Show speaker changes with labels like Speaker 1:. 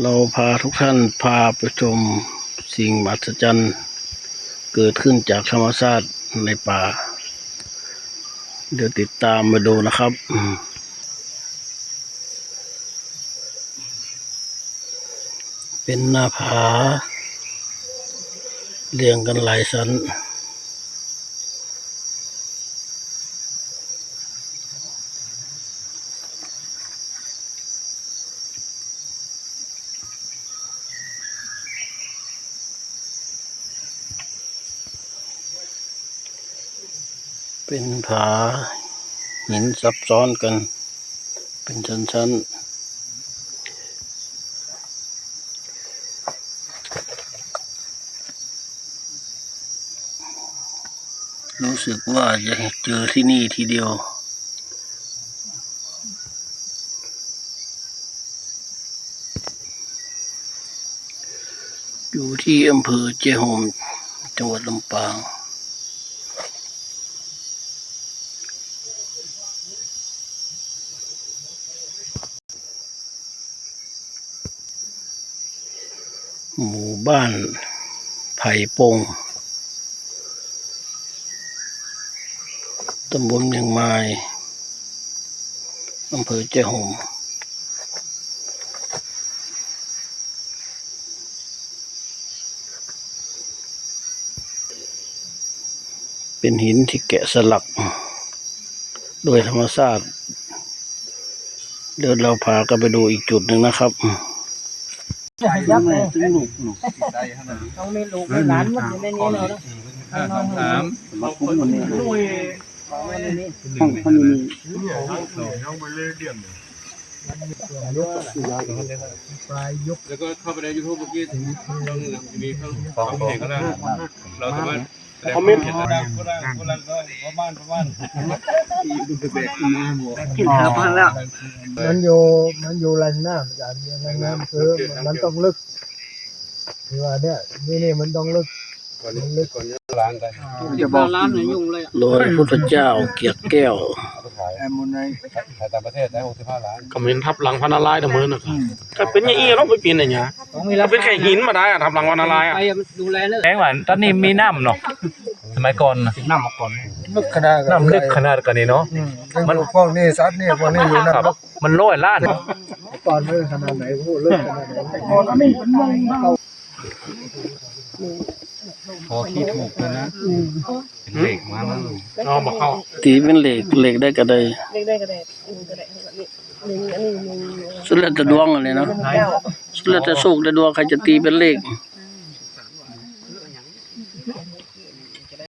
Speaker 1: เราพาทุกท่านพาไปชมสิ่งมหัศจรรย์ เกิดขึ้นจากธรรมชาติในป่า เดี๋ยวติดตามมาดูนะครับเป็นหน้าผา เรียงกันหลายชั้น เป็นผาหินซับซ้อนกัน เป็นชั้นๆรู้สึกว่าจะเจอที่นี่ทีเดียว อยู่ที่อำเภอเจโฮมจังหวัดลำปาง หมู่บ้านไผ่ปงตำบลเมียงไม้อำเภอเจ้าหมเป็นหินที่แกะสลัก โดยธรรมชาติ เดี๋ยวเราพากันไปดูอีกจุดหนึ่งนะครับ
Speaker 2: ยับเลย
Speaker 1: ซึ่งหนุกหนุก
Speaker 2: ต้องมีลูกมีหลานมันอยู่ในนี้เนาะ
Speaker 3: สาม
Speaker 1: มาคุ้มมันนี่
Speaker 2: ของมันในนี้
Speaker 1: ห้องพันนี้
Speaker 2: ปลายยก
Speaker 3: แล้วก็เข้าไปในยูทูบเมื่อกี้ถึงต้องมีเขาของเพลงก็ได้เราสามารถ คอมเมนต์คนละคนละคนละก็ประมาณประมาณ
Speaker 2: กินหาพันแล้ว
Speaker 4: มันอยู่มันอยู่แรงน้ำอาจารย์แรงน้ำคือมันต้องลึกคือว่าเนี่ยนี่นี่มันต้องลึก
Speaker 3: ก่อนนี้ก่อนนี้ล้างกัน
Speaker 2: จะบอกร้านไหนยุ่งเลย
Speaker 1: โดยพุทธเจ้าเกียรติแก้ว
Speaker 3: เอาไปขายขายต่างประเทศได้หกสิบห้าล้าน
Speaker 5: ก็เหม็นทับหลังพันอะไรนะมือนะครับก็เป็นอย่างนี้เราไปเปลี่ยนอย่างเงี้ย
Speaker 2: ของมี
Speaker 5: เราเป็นแค่หินมาได้อะทับหลังพันอะไรอะ
Speaker 2: ไปดูแลเลย
Speaker 6: แรงหวานตอนนี้มีน้ำเนาะสมัยก่อนน่ะ
Speaker 4: น้ำมาก่อนลึกขนาด
Speaker 6: น้ำลึกขนาดกันนี้เนาะ
Speaker 4: มันพวกนี้ซัดนี่พวกนี้อยู่น้ำลึก
Speaker 6: มันร้อยล้าน
Speaker 4: ตอนลึกขนาดไหนพูดลึกขนาดไหน
Speaker 3: พอคิดถูกเลยนะ เป็นเหล็กมาแล้ว
Speaker 5: เอามาเข้า
Speaker 1: ตีเป็นเหล็กเหล็กได้ก็ได้
Speaker 7: เล็กได้ก็ได้อืมก็ได้นี่หนึ่งอันนี้หนึ่ง
Speaker 1: สุดแล้วแต่ดวงอะไรเนาะ
Speaker 7: เก้า
Speaker 1: สุดแล้วแต่โชคแต่ดวงใครจะตีเป็นเลข